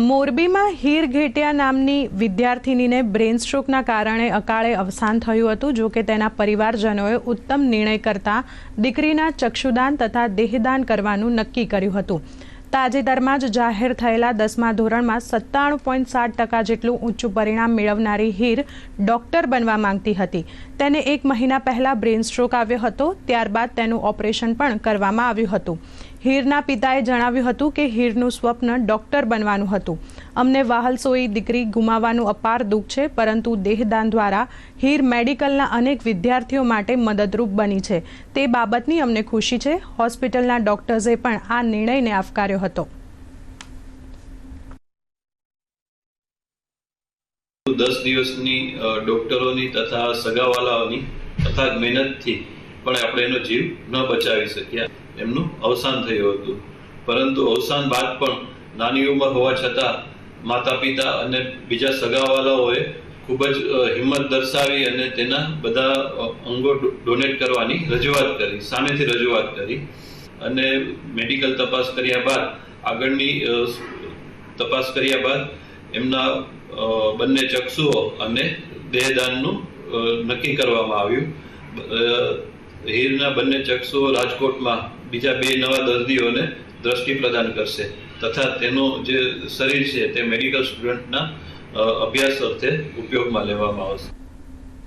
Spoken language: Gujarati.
મોરબીમાં હીર ઘેટિયા નામની વિદ્યાર્થિનીને બ્રેન સ્ટ્રોકના કારણે અકાળે અવસાન થયું હતું. જો કે તેના પરિવારજનોએ ઉત્તમ નિર્ણય કરતા દીકરીના ચક્ષુદાન તથા દેહદાન કરવાનું નક્કી કર્યું હતું. તાજેતરમાં જ જાહેર થયેલા દસમા ધોરણમાં સત્તાણું પોઈન્ટ સાત ટકા જેટલું ઊંચું પરિણામ મેળવનારી હીર ડોક્ટર બનવા માંગતી હતી. તેને એક મહિના પહેલા બ્રેન સ્ટ્રોક આવ્યો હતો. ત્યારબાદ તેનું ઓપરેશન પણ કરવામાં આવ્યું હતું. હીરના પિતાએ જણાવ્યું હતું કે હીરનું સ્વપ્ન ડોક્ટર બનવાનું હતું. અમને વાહલસોઈ દીકરી ગુમાવવાનું અપાર દુઃખ છે, પરંતુ દેહદાન દ્વારા હીર મેડિકલના અનેક વિદ્યાર્થીઓ માટે મદદરૂપ બની છે. તે બાબતની અમને ખુશી છે. હોસ્પિટલના ડોક્ટર્સે પણ આ નિર્ણયને આવકાર્યો હતો. દસ દિવસની ડોક્ટરોની તથા સગાવાલાઓની તથા મહેનતથી પણ આપણે એનો જીવ ન બચાવી શક્યા. એમનું અવસાન થયું હતું. પરંતુ અવસાન બાદ પણ નાની ઉંમર હોવા છતાં માતા પિતા અને બીજા સગાવાલાઓએ ખૂબ જ હિંમત દર્શાવી અને તેના બધા અંગો ડોનેટ કરવાની રજૂઆત કરી, સામેથી રજૂઆત કરી અને મેડિકલ તપાસ કર્યા બાદ, આગળની તપાસ કર્યા બાદ એમના બંને ચક્ષુઓ અને દેહદાનનું નક્કી કરવામાં આવ્યું. હીરના બંને ચક્ષુઓ રાજકોટમાં બીજા બે નવા દર્દીઓને દ્રષ્ટિ પ્રદાન કરશે તથા તેનું જે શરીર છે તે મેડિકલ સ્ટુડન્ટના અભ્યાસ અર્થે ઉપયોગમાં લેવામાં આવશે.